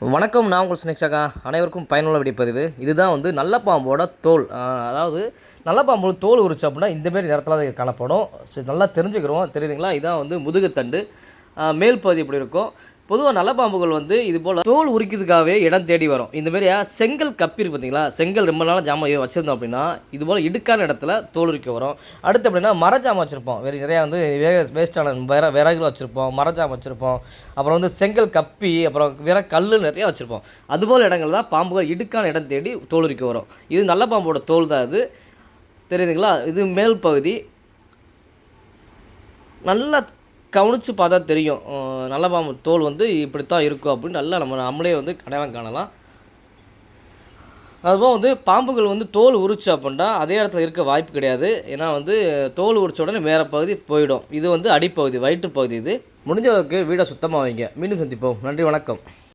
வணக்கம் நான் உங்கள் ஸ்னேக்ஸாக்கா அனைவருக்கும் பயனுள்ள வெடிப்பதிவு. இதுதான் வந்து நல்ல பாம்போட தோல் அதாவது நல்ல பாம்போட தோல் உரிச்சு அப்படின்னா இந்தமாரி நேரத்தில் தான் காணப்படும். சரி நல்லா தெரிஞ்சுக்கிறோம். தெரியுதுங்களா? இதான் வந்து முதுகுத்தண்டு. மேல் பகுதி இப்படி இருக்கும்? பொதுவாக நல்ல பாம்புகள் வந்து இது போல் தோல் உரிக்கிறதுக்காகவே இடம் தேடி வரும். இந்தமாரி செங்கல் கப்பி இருக்கு பார்த்தீங்களா செங்கல் ரொம்ப நாளாக ஜாமான் வச்சுருந்தோம் அப்படின்னா இது போல் இடுக்கான இடத்துல தோல் உரிக்க வரும். அடுத்து அப்படின்னா மர ஜாமான் வச்சுருப்போம். வேறு நிறையா வந்து வேக வேஸ்டான வேற விறகுகள் வச்சுருப்போம். மர ஜாமான் வச்சுருப்போம். அப்புறம் வந்து செங்கல் கப்பி அப்புறம் வேற கல் நிறையா வச்சுருப்போம். அதுபோல் இடங்கள் தான் பாம்புகள் இடுக்கான இடம் தேடி தோல் உரிக்க வரும். இது நல்ல பாம்போட தோல் தான் இது. தெரியுதுங்களா? இது மேல் பகுதி. நல்லா கவனித்து பார்த்தா தெரியும். நல்ல பாம்பு தோல் வந்து இப்படித்தான் இருக்கும் அப்படின்னு நல்லா நம்ம நம்மளே வந்து அடையாளம் காணலாம். அதுபோல் வந்து பாம்புகள் வந்து தோல் உரிச்சு அப்படின்னா அதே இடத்துல இருக்க வாய்ப்பு கிடையாது. ஏன்னா வந்து தோல் உரிச்ச உடனே வேறு பகுதி போயிடும். இது வந்து அடிப்பகுதி வயிற்று பகுதி இது. முடிஞ்ச அளவுக்கு வீடை சுத்தமாக வைங்க. மீண்டும் சந்திப்போம். நன்றி வணக்கம்.